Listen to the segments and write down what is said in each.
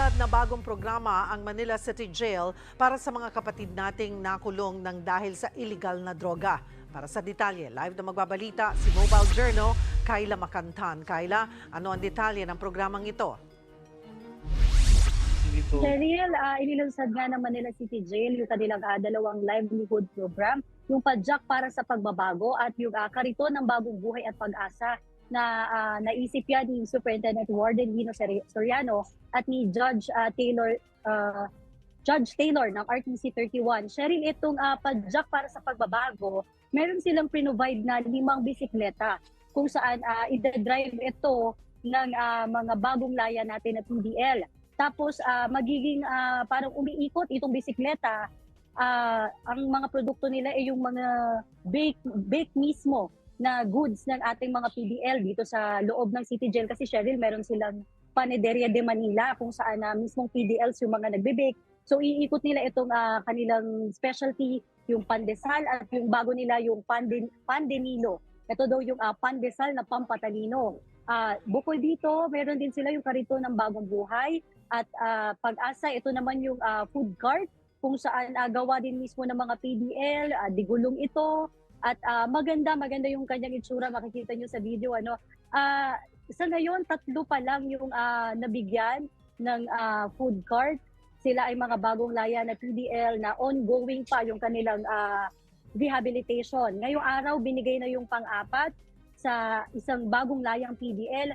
Inilunsad na bagong programa ang Manila City Jail para sa mga kapatid nating nakulong ng dahil sa illegal na droga. Para sa detalye, live na magbabalita si Mobile Journal, Kyla Makantan. Kyla, ano ang detalye ng programang ito? Cheryl, uh, inilunsad nga ng Manila City Jail yung kanilang ah, dalawang livelihood program, yung Padjak para sa pagbabago at yung uh, Kariton ng Bagong Buhay at Pag-asa na ah, naisip yan ni Superintendent Warden Lino Soriano at ni Judge ah, Taylor ah, Judge Taylor ng RTC 31. Cheryl, itong uh, Padjak para sa pagbabago, meron silang provide na limang bisikleta kung saan uh, i-drive ito ng ah, mga bagong laya natin na PDL. Tapos ah, magiging ah, parang umiikot itong bisikleta. Ah, ang mga produkto nila ay yung mga bake, bake mismo na goods ng ating mga PDL dito sa loob ng City Jail. Kasi Cheryl, meron silang Panaderia de Manila kung saan na mismong PDLs yung mga nagbe-bake. So iikot nila itong ah, kanilang specialty, yung pandesal at yung bago nila yung panden, pandenilo. Ito daw yung ah, pandesal na pampatalino. Ah, bukod dito, meron din sila yung karito ng bagong buhay at ah, pag-asa, ito naman yung ah, food cart kung saan ah, gawa din mismo ng mga PDL, ah, digulong ito at ah, maganda maganda yung kanyang itsura makikita nyo sa video ano. Ah, sa ngayon tatlo pa lang yung ah, nabigyan ng ah, food cart. Sila ay mga bagong laya na PDL na ongoing pa yung kanilang ah, rehabilitation. Ngayong araw binigay na yung pang-apat sa isang bagong layang PDL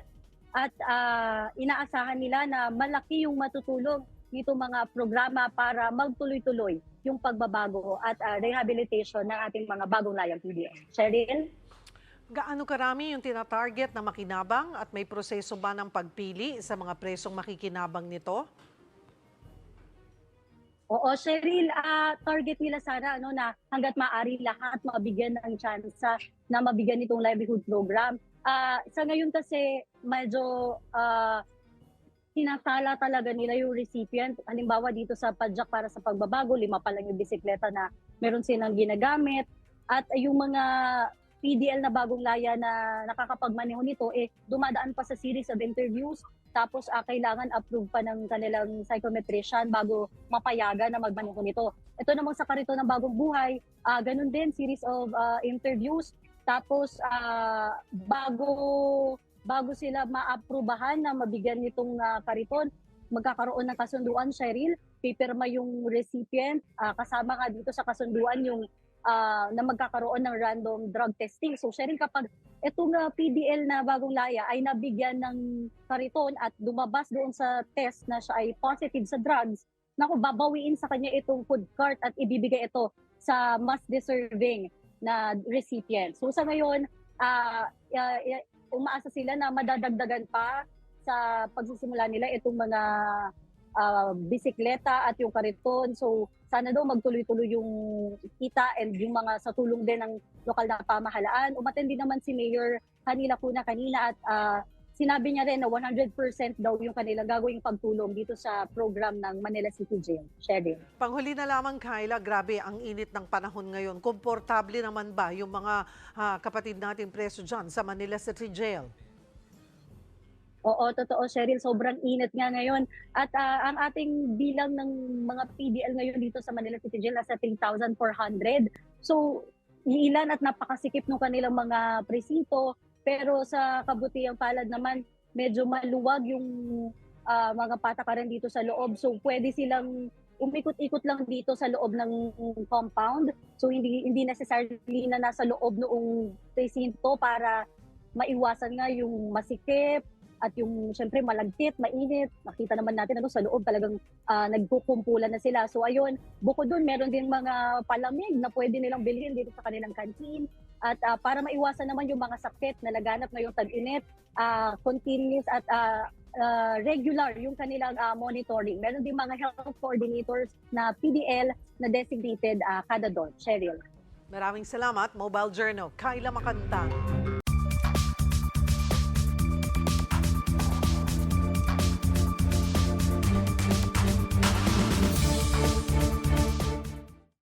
at ah, inaasahan nila na malaki yung matutulong nito mga programa para magtuloy-tuloy yung pagbabago at ah, rehabilitation ng ating mga bagong layang PDL. Cheryl? Gaano karami yung tinatarget na makinabang at may proseso ba ng pagpili sa mga presong makikinabang nito? Oo, Cheryl, ah, target nila sana ano, na hanggat maaari lahat mabigyan ng chance na mabigyan itong livelihood program. Ah, sa ngayon kasi medyo ah, tinatala talaga nila yung recipient. Halimbawa dito sa Padjak para sa pagbabago, lima pa lang yung bisikleta na meron silang ginagamit. At yung mga PDL na bagong laya na nakakapagmaneho nito, eh, dumadaan pa sa series of interviews. Tapos ah, kailangan approve pa ng kanilang psychometrician bago mapayagan na magmaneho nito. Ito namang sa karito ng bagong buhay, ah, ganun din, series of ah, interviews. Tapos ah, bago bago sila maaprubahan na mabigyan nitong ah, kariton, magkakaroon ng kasunduan, Cheryl, pipirma yung recipient, ah, kasama nga dito sa kasunduan yung ah, na magkakaroon ng random drug testing. So Cheryl, kapag itong ah, PDL na bagong laya ay nabigyan ng kariton at dumabas doon sa test na siya ay positive sa drugs, naku, babawiin sa kanya itong food cart at ibibigay ito sa mas deserving na recipient. So sa ngayon, ah, ah, umaasa sila na madadagdagan pa sa pagsisimula nila itong mga ah, bisikleta at yung kariton. So sana daw magtuloy-tuloy yung kita and yung mga sa tulong din ng lokal na pamahalaan. Umaten din naman si Mayor kanila kuna kanina at ah, sinabi niya rin na 100% daw yung kanilang gagawing pagtulong dito sa program ng Manila City Jail. Sheryl. Panghuli na lamang, Kyla, grabe ang init ng panahon ngayon. Komportable naman ba yung mga ah, kapatid natin preso dyan sa Manila City Jail? Oo, totoo, Cheryl. Sobrang init nga ngayon. At ah, ang ating bilang ng mga PDL ngayon dito sa Manila City Jail nasa 3,400. So, iilan at napakasikip ng kanilang mga presinto. Pero sa kabutihang palad naman, medyo maluwag yung ah, mga patakaran dito sa loob. So, pwede silang umikot-ikot lang dito sa loob ng compound. So, hindi hindi necessarily na nasa loob noong presinto para maiwasan nga yung masikip, at yung syempre malagkit, mainit, nakita naman natin ano sa loob talagang ah, nagkukumpulan na sila. So ayun, bukod doon meron din mga palamig na pwede nilang bilhin dito sa kanilang canteen. At ah, para maiwasan naman yung mga sakit na laganap ngayong tag-init, ah, continuous at ah, ah, regular yung kanilang ah, monitoring. Meron din mga health coordinators na PDL na designated ah, kada doon. Cheryl. Maraming salamat, Mobile Journal. Kyla Makantang.